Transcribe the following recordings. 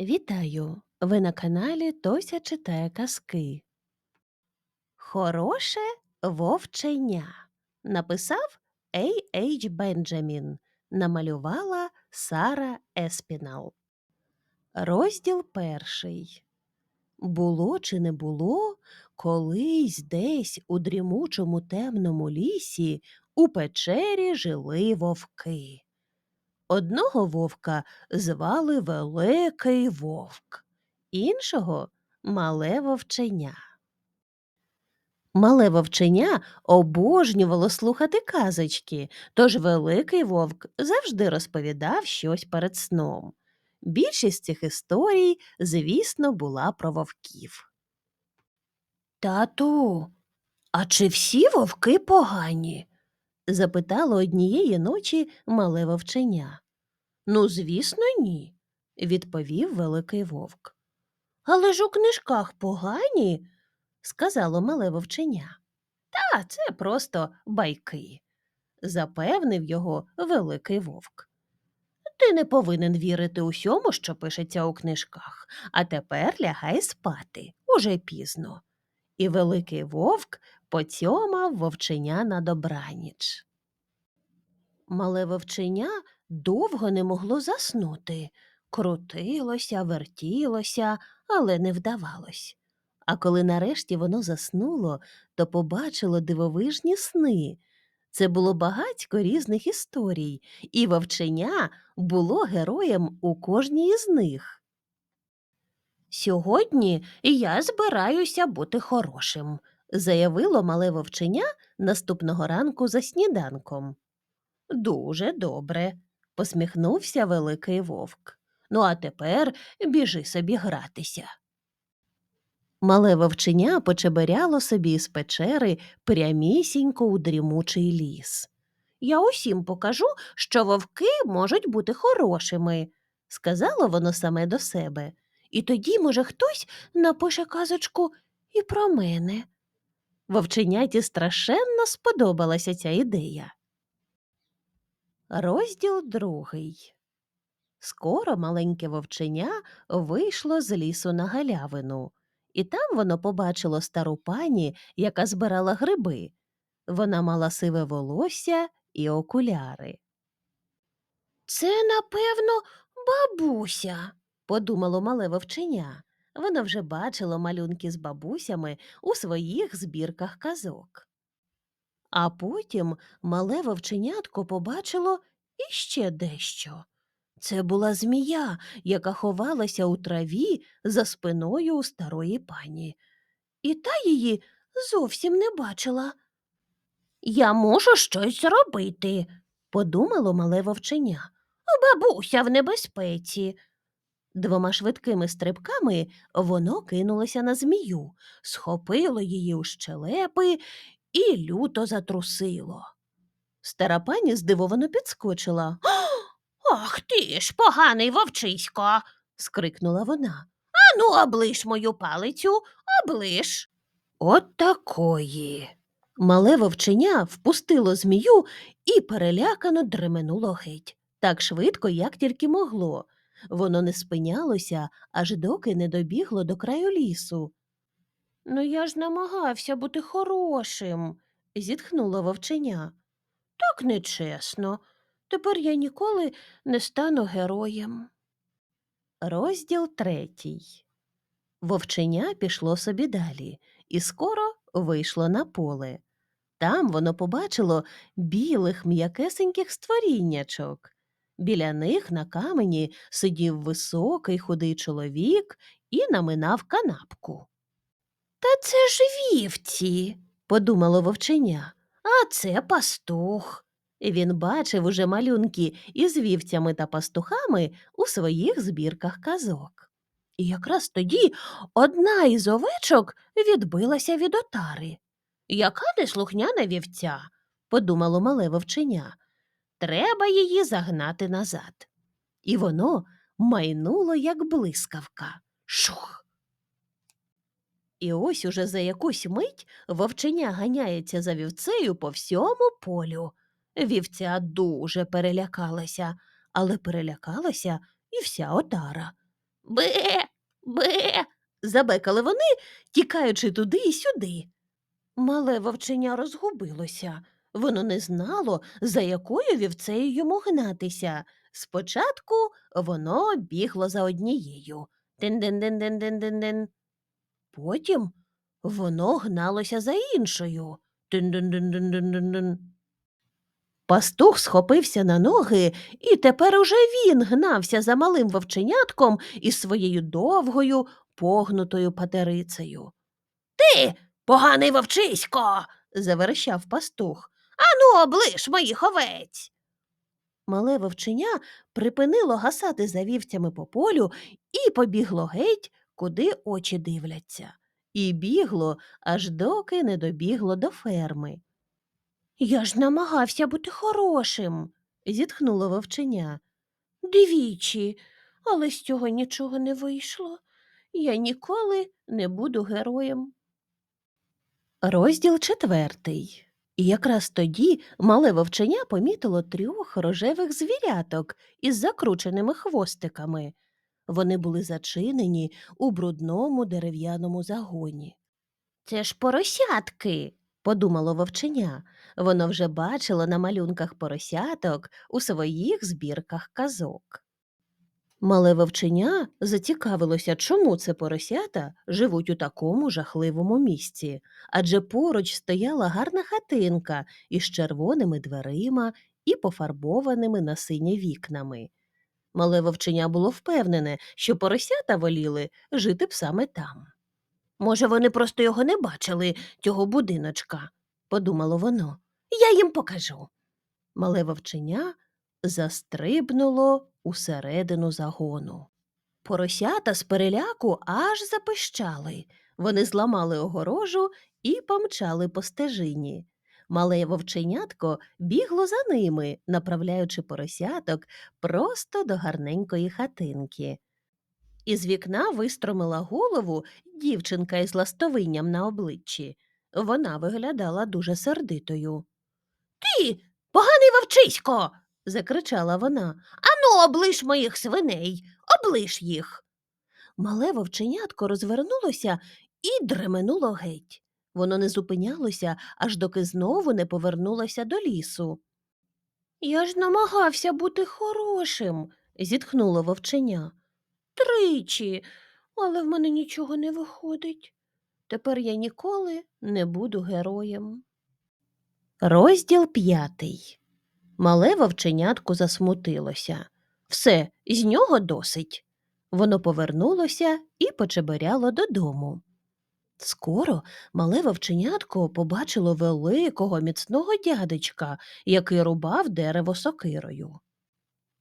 Вітаю! Ви на каналі Тося читає казки. Хороше вовченя написав Ей Ейч Бенджамін, намалювала Сара Еспінал. Розділ перший. Було чи не було, колись десь у дрімучому темному лісі у печері жили вовки. Одного вовка звали Великий Вовк, іншого мале вовченя. Мале вовченя обожнювало слухати казочки, тож великий вовк завжди розповідав щось перед сном. Більшість цих історій, звісно, була про вовків. Тату, а чи всі вовки погані? Запитало однієї ночі мале вовченя. Ну, звісно, ні, відповів великий вовк. Але ж у книжках погані, сказало мале вовченя. Та це просто байки, запевнив його великий вовк. Ти не повинен вірити усьому, що пишеться у книжках, а тепер лягай спати уже пізно. І великий вовк поцьомав вовченя на добраніч. Мале вовченя довго не могло заснути, крутилося, вертілося, але не вдавалось. А коли нарешті воно заснуло, то побачило дивовижні сни. Це було багатько різних історій, і вовченя було героєм у кожній із них. Сьогодні я збираюся бути хорошим, заявило мале вовченя наступного ранку за сніданком. Дуже добре, посміхнувся великий вовк. Ну, а тепер біжи собі гратися. Мале вовченя почеберяло собі з печери прямісінько у дрімучий ліс. Я усім покажу, що вовки можуть бути хорошими, сказало воно саме до себе. І тоді, може, хтось напише казочку і про мене. Вовченяті страшенно сподобалася ця ідея. Розділ другий. Скоро маленьке вовченя вийшло з лісу на галявину, і там воно побачило стару пані, яка збирала гриби. Вона мала сиве волосся і окуляри. Це, напевно, бабуся, подумало мале вовченя. Воно вже бачило малюнки з бабусями у своїх збірках казок. А потім мале вовченятко побачило іще дещо. Це була змія, яка ховалася у траві за спиною у старої пані. І та її зовсім не бачила. Я можу щось зробити, подумало мале вовченя. Бабуся в небезпеці. Двома швидкими стрибками воно кинулося на змію, схопило її у щелепи і люто затрусило. Стара пані здивовано підскочила. Ах ти ж, поганий вовчисько. скрикнула вона. Ану, облиш мою палицю, облиш. От такої. Мале вовченя впустило змію і перелякано дременуло геть, так швидко, як тільки могло. Воно не спинялося, аж доки не добігло до краю лісу. Ну, я ж намагався бути хорошим, зітхнуло вовченя. Так нечесно. Тепер я ніколи не стану героєм. Розділ третій. Вовченя пішло собі далі і скоро вийшло на поле. Там воно побачило білих м'якесеньких створіннячок. Біля них на камені сидів високий худий чоловік і наминав канапку. Та це ж вівці, подумало вовченя, а це пастух. Він бачив уже малюнки із вівцями та пастухами у своїх збірках казок. І якраз тоді одна із овечок відбилася від отари. Яка неслухняна вівця, подумало мале вовченя. Треба її загнати назад. І воно майнуло, як блискавка. Шух. І ось уже за якусь мить вовченя ганяється за вівцею по всьому полю. Вівця дуже перелякалася, але перелякалася і вся отара. Бе, бе. Забекали вони, тікаючи туди і сюди. Мале вовченя розгубилося. Воно не знало, за якою вівцею йому гнатися. Спочатку воно бігло за однією. Дин-дин-дин-дин-дин-дин-дин. Потім воно гналося за іншою. Дин-дин-дин-дин-дин-дин. Пастух схопився на ноги, і тепер уже він гнався за малим вовченятком із своєю довгою, погнутою патерицею. Ти, поганий вовчисько, заверещав пастух. Ану, облиш моїх овець. Мале вовченя припинило гасати за вівцями по полю і побігло геть, куди очі дивляться. І бігло, аж доки не добігло до ферми. Я ж намагався бути хорошим, зітхнуло вовченя. Двічі, але з цього нічого не вийшло. Я ніколи не буду героєм. Розділ четвертий. І якраз тоді мале вовченя помітило трьох рожевих звіряток із закрученими хвостиками. Вони були зачинені у брудному дерев'яному загоні. Це ж поросятки, подумало вовченя. Воно вже бачило на малюнках поросяток у своїх збірках казок. Мале вовченя зацікавилося, чому це поросята живуть у такому жахливому місці, адже поруч стояла гарна хатинка із червоними дверима і пофарбованими на синє вікнами. Мале вовченя було впевнене, що поросята воліли жити б саме там. Може, вони просто його не бачили, цього будиночка, подумало воно. Я їм покажу. Мале вовченя застрибнуло усередину загону. Поросята з переляку аж запищали. Вони зламали огорожу і помчали по стежині. Мале вовченятко бігло за ними, направляючи поросяток просто до гарненької хатинки. Із вікна вистромила голову дівчинка із ластовинням на обличчі. Вона виглядала дуже сердитою. Ти, поганий вовчисько. закричала вона. Ану, облиш моїх свиней, облиш їх. Мале вовченятко розвернулося і дременуло геть. Воно не зупинялося, аж доки знову не повернулося до лісу. Я ж намагався бути хорошим, зітхнуло вовченя. Тричі, але в мене нічого не виходить. Тепер я ніколи не буду героєм. Розділ п'ятий. Мале вовченятко засмутилося. Все, з нього досить. Воно повернулося і почеберяло додому. Скоро мале вовченятко побачило великого міцного дядечка, який рубав дерево сокирою.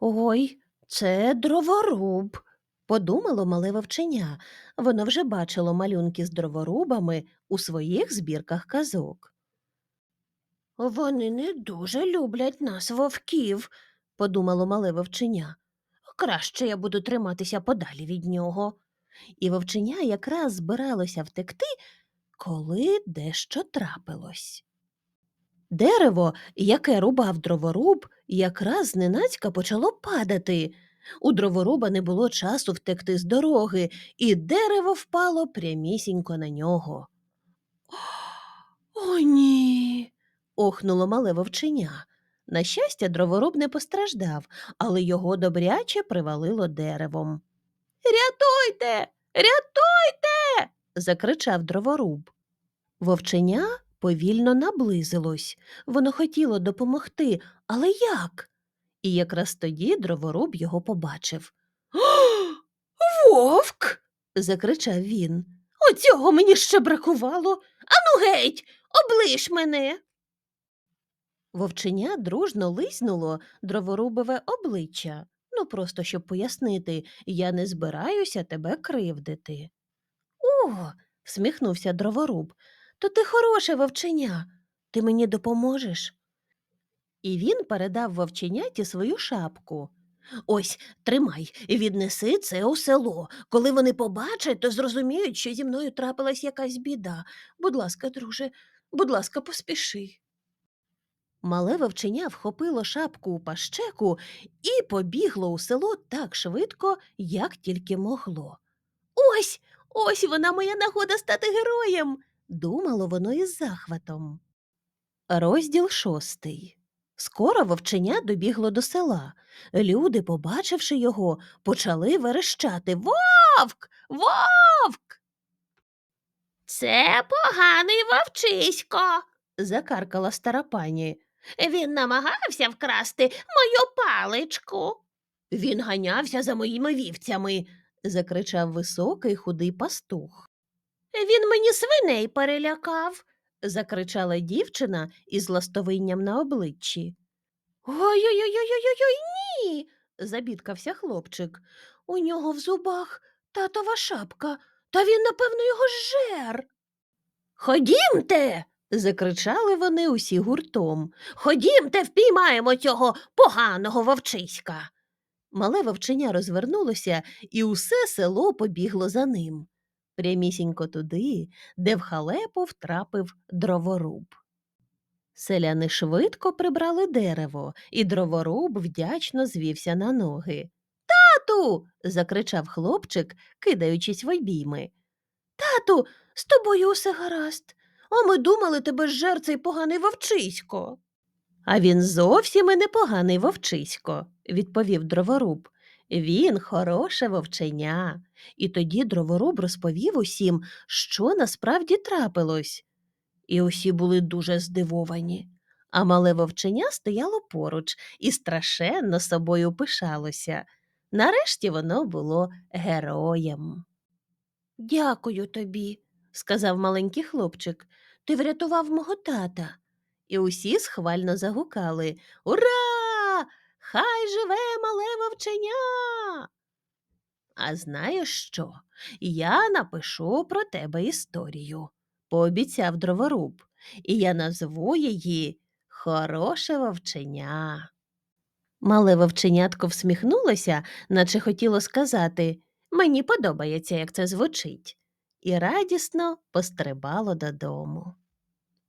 Ой, це дроворуб, подумало мале вовченя. Воно вже бачило малюнки з дроворубами у своїх збірках казок. Вони не дуже люблять нас, вовків, подумало мале вовченя. Краще я буду триматися подалі від нього. І вовченя якраз збиралося втекти, коли дещо трапилось. Дерево, яке рубав дроворуб, якраз зненацька почало падати. У дроворуба не було часу втекти з дороги, і дерево впало прямісінько на нього. О, ні. охнуло мале вовченя. На щастя, дроворуб не постраждав, але його добряче привалило деревом. Рятуйте, рятуйте. закричав дроворуб. Вовченя повільно наблизилось. Воно хотіло допомогти, але як? І якраз тоді дроворуб його побачив. Вовк. закричав він. Оцього мені ще бракувало. Ану геть, облиш мене. Вовченя дружно лиснуло дроворубове обличчя. Ну, просто щоб пояснити, я не збираюся тебе кривдити. О, всміхнувся дроворуб, то ти хороше вовченя. Ти мені допоможеш? І він передав вовченяті свою шапку. Ось, тримай, віднеси це у село. Коли вони побачать, то зрозуміють, що зі мною трапилась якась біда. Будь ласка, друже, будь ласка, поспіши. Мале вовченя вхопило шапку у пащеку і побігло у село так швидко, як тільки могло. Ось, ось вона моя нагода стати героєм, думало воно із захватом. Розділ шостий. Скоро вовченя добігло до села. Люди, побачивши його, почали верещати Вовк! Вовк! Це поганий вовчисько, закаркала стара пані. Він намагався вкрасти мою паличку. Він ганявся за моїми вівцями, закричав високий худий пастух. Він мені свиней перелякав, закричала дівчина із ластовинням на обличчі. Ой-ой-ой-ой-ой-ой, ні. забідкався хлопчик. У нього в зубах татова шапка, та він, напевно, його жер. Ходімте. Закричали вони усі гуртом. Ходімте, впіймаємо цього поганого вовчиська. Мале вовченя розвернулося, і усе село побігло за ним. Прямісінько туди, де в халепу втрапив дроворуб. Селяни швидко прибрали дерево, і дроворуб вдячно звівся на ноги. Тату. закричав хлопчик, кидаючись в обійми. Тату, з тобою усе гаразд. А ми думали, тебе жер цей поганий вовчисько. А він зовсім і не поганий вовчисько, відповів дроворуб. Він хороше вовченя. І тоді дроворуб розповів усім, що насправді трапилось. І усі були дуже здивовані. А мале вовченя стояло поруч і страшенно собою пишалося. Нарешті воно було героєм. Дякую тобі, сказав маленький хлопчик. Ти врятував мого тата. І усі схвально загукали Ура! Хай живе мале вовченя. А знаєш що? Я напишу про тебе історію, пообіцяв дроворуб, і я назву її Хороше вовченя. Мале вовченятко всміхнулося, наче хотіло сказати Мені подобається, як це звучить, і радісно пострибало додому.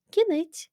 Кінець.